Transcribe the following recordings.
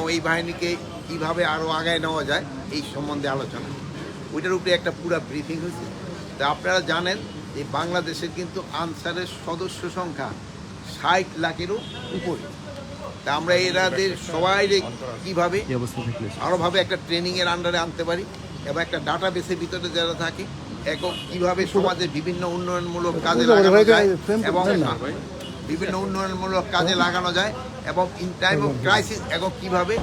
এবং এই বাহিনীকে কীভাবে আরও আগায় নেওয়া যায় এই সম্বন্ধে আলোচনা। ওইটার উপরে একটা পুরো ব্রিফিং হয়েছে। তা আপনারা জানেন যে বাংলাদেশের কিন্তু আনসারের সদস্য সংখ্যা ষাট লাখেরও উপরে। তা আমরা এরাদের সবাই কীভাবে আরোভাবে একটা ট্রেনিংয়ের আন্ডারে আনতে পারি এবং একটা ডাটা বেসের ভিতরে যারা থাকে এবং কীভাবে সমাজের বিভিন্ন উন্নয়নমূলক কাজে লাগানো যায় এবং বিভিন্ন উন্নয়নমূলক কাজে লাগানো যায় এবং ইন টাইম অফ ক্রাইসিস এবং কীভাবে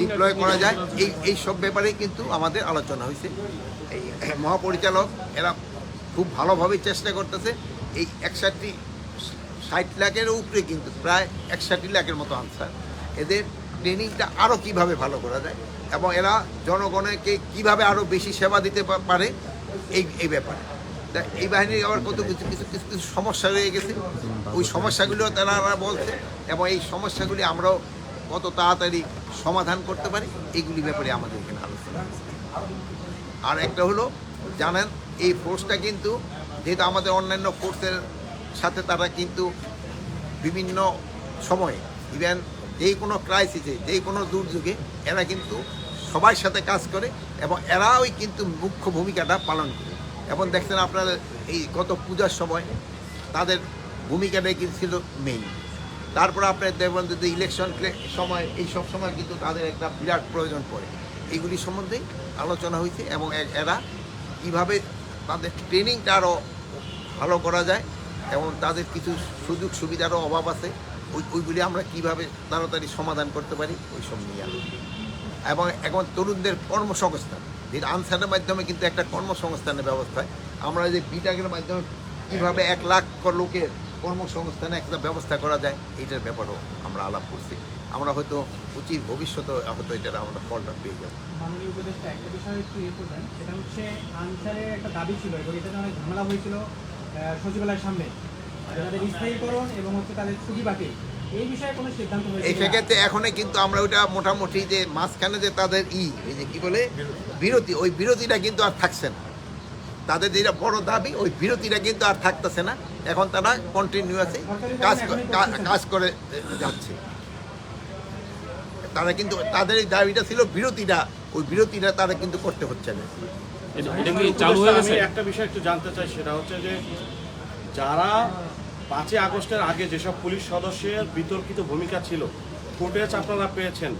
ডিপ্লয় করা যায়, এই এই সব ব্যাপারে কিন্তু আমাদের আলোচনা হয়েছে। এই মহাপরিচালক এরা খুব ভালোভাবে চেষ্টা করতেছে, এই একষট্টি ষাট লাখের উপরে কিন্তু প্রায় একষট্টি লাখের মতো আনসার এদের ট্রেনিংটা আরও কীভাবে ভালো করা যায় এবং এরা জনগণকে কীভাবে আরও বেশি সেবা দিতে পারে, এই এই ব্যাপারে। এই বাহিনীর আবার কত কিছু কিছু কিছু কিছু সমস্যা রয়ে গেছে। ওই সমস্যাগুলো তারা বলছে এবং এই সমস্যাগুলি আমরাও কত তাড়াতাড়ি সমাধান করতে পারি এইগুলি ব্যাপারে আমাদের এখানে আলোচনা আর একটা হলো জানেন এই ফোর্সটা কিন্তু যেহেতু আমাদের অন্যান্য ফোর্সের সাথে তারা কিন্তু বিভিন্ন সময়ে ইভেন যেই কোনো ক্রাইসিসে যেই কোনো দুর্যোগে এরা কিন্তু সবার সাথে কাজ করে এবং এরাই কিন্তু মুখ্য ভূমিকাটা পালন করে। এবং দেখছেন আপনারা এই গত পূজার সময় তাদের ভূমিকাটাই কিন্তু ছিল মেইন তারপর আপনার দেখবেন যে ইলেকশন সময়, এই সব সময় কিন্তু তাদের একটা বিরাট প্রয়োজন পড়ে। এইগুলি সম্বন্ধে আলোচনা হয়েছে এবং এরা কীভাবে তাদের ট্রেনিংটা আরও ভালো করা যায় এবং তাদের কিছু সুযোগ সুবিধারও অভাব আছে, ওই ওইগুলি আমরা কীভাবে তাড়াতাড়ি সমাধান করতে পারি, ওই সব নিয়ে এবং এখন তরুণদের কর্মসংস্থান। যেটা আনসারের মাধ্যমে কিন্তু একটা কর্মসংস্থানের ব্যবস্থা আমরা যে বিটাকের মাধ্যমে কীভাবে এক লাখ লোকের কর্মসংস্থানে একটা ব্যবস্থা করা যায় এইটার ব্যাপারেও আমরা আলাপ করছি। আমরা হয়তো উচিত ভবিষ্যতে হয়তো এটার আমরা ফলটা পেয়ে যাব। মাননীয় উপদেষ্টা একটা বিষয় একটু ইয়ে করবেন সেটা হচ্ছে আনসারের একটা দাবি ছিল এবং অনেক ঝামেলা হয়েছিল সচিবালয়ের সামনে। তাদের স্থায়ীকরণ এবং হচ্ছে তাদের ছুটি বাতিল। এই বিষয়ে কোনো সিদ্ধান্ত হয়েছে এই কিনা? সেক্ষেত্রে এখনই কিন্তু আমরা ওইটা মোটামুটি যে মাঝখানে যে তাদের ই এই যে কি বলে? বিরতি ওই বিরতিটা কিন্তু আর থাকছে না। তাদের যেটা বড় দাবি ওই বিরতিটা কিন্তু আর থাকতেছে না। এখন তারা কন্টিনিউয়াসলি কাজ কাজ করে যাচ্ছে। তারা কিন্তু তাদের এই দাবিটা ছিল বিরতিটা ওই বিরতিটা তারা কিন্তু করতে হচ্ছে না। এটা এটা কি চালু হয়ে গেছে? আমি একটা বিষয় একটু জানতে চাই সেটা হচ্ছে যে যারা পাঁচই আগস্টের আগে যেসব পুলিশ সদস্যের বিতর্কিত ভূমিকা ছিল, ফুটেজ আপনারা পেয়েছেন।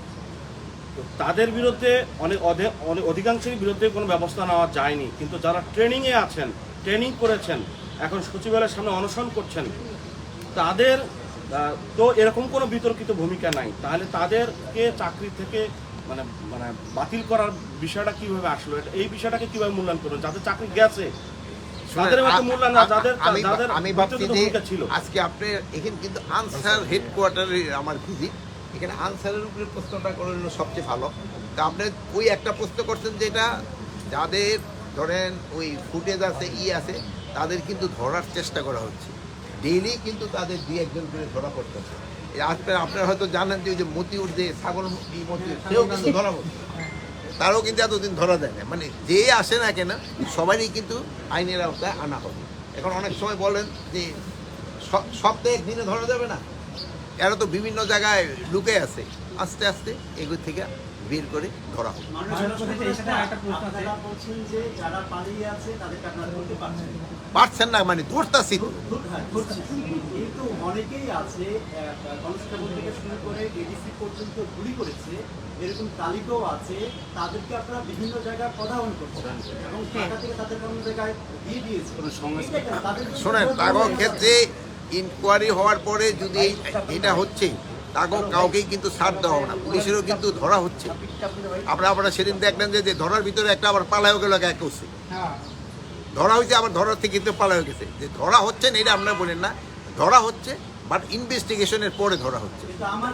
তো তাদের বিরুদ্ধে অনেক অধে- অনেক অধিকাংশের বিরুদ্ধে কোনো ব্যবস্থা নেওয়া যায়নি। কিন্তু যারা ট্রেনিংয়ে আছেন, ট্রেনিং করেছেন, এখন সচিবালয়ের সামনে অনশন করছেন, তাদের তো এরকম কোনো বিতর্কিত ভূমিকা নাই। তাহলে তাদেরকে চাকরি থেকে মানে মানে বাতিল করার বিষয়টা কীভাবে আসলো? এই বিষয়টাকে কীভাবে মূল্যায়ন করবেন? যাদের চাকরি গেছে আমি যাদের আমি ভাবছি যে আজকে আপনি এখানে কিন্তু আনসার হেডকোয়ার্টারে আমার ভিজিট। এখানে আনসারের উপরে প্রশ্নটা সবচেয়ে ভালো। তা আপনি ওই একটা প্রশ্ন করছেন যেটা যাদের ধরেন ওই ফুটেজ আছে ই আছে তাদের কিন্তু ধরার চেষ্টা করা হচ্ছে। ডেইলি কিন্তু তাদের দুই একজন করে ধরা পড়তেছে। এই আপনার আপনারা হয়তো জানেন যে ওই যে মতিউর যে ছাগল মতিউর সেও কিন্তু ধরা পড়ছে তারও কিন্তু এতদিন ধরা দেয় না। মানে যে আসে না কেনা, সবারই কিন্তু আইনের আওতায় আনা হবে। এখন অনেক সময় বলেন যে সপ্তাহে একদিনে ধরা যাবে না। এরা তো বিভিন্ন জায়গায় লুকে আছে। আস্তে আস্তে এগুলো থেকে বের করে ধরা পারছেন না। মানে ধরতাছি পর্যন্ত করেছে এরকম আছে তাদেরকে বিভিন্ন জায়গায় তাদের কোনো জায়গায় দিয়ে কেন? শোনেন কোনো ক্ষেত্রে ইনকোয়ারি হওয়ার পরে যদি এটা হচ্ছে তাগো কাউকেই কিন্তু ছাড় দেওয়া হবে না। পুলিশেরও কিন্তু ধরা হচ্ছে। আপনারা আপনারা সেদিন দেখলেন যে ধরার ভিতরে একটা আবার পালায়ও গেল এক করছে হ্যাঁ ধরা হয়েছে আবার ধরার থেকে কিন্তু পালা হয়ে গেছে। যে ধরা হচ্ছে না এটা আপনারা বলেন না। ধরা হচ্ছে বাট ইনভেস্টিগেশনের পরে ধরা হচ্ছে। আমার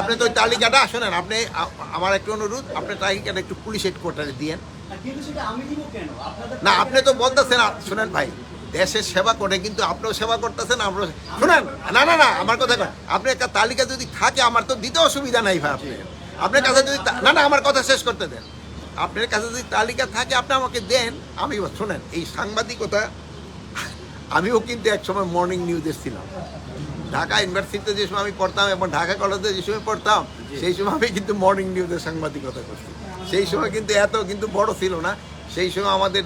আপনি তো ওই তালিকাটা শোনেন আপনি আমার একটু অনুরোধ আপনি তালিকাটা একটু পুলিশ হেডকোয়ার্টারে দিয়েন। না আপনি তো বলতেছেন শোনেন ভাই দেশের সেবা করে কিন্তু আপনিও সেবা করতেছেন আমরা শোনেন না না না আমার কথা আপনি একটা তালিকা যদি থাকে আমার তো দিতে অসুবিধা নাই ভাই আপনি। আপনার কাছে যদি না না আমার কথা শেষ করতে দেন। আপনার কাছে যদি তালিকা থাকে আপনি আমাকে দেন আমি শোনেন এই সাংবাদিকতা আমিও কিন্তু এক সময় মর্নিং নিউজে ছিলাম। ঢাকা ইউনিভার্সিটিতে যে সময় আমি পড়তাম এবং ঢাকা কলেজে যে সময় পড়তাম সেই সময় আমি কিন্তু মর্নিং নিউজের সাংবাদিকতা করছি। সেই সময় কিন্তু এত কিন্তু বড় ছিল না সেই সময় আমাদের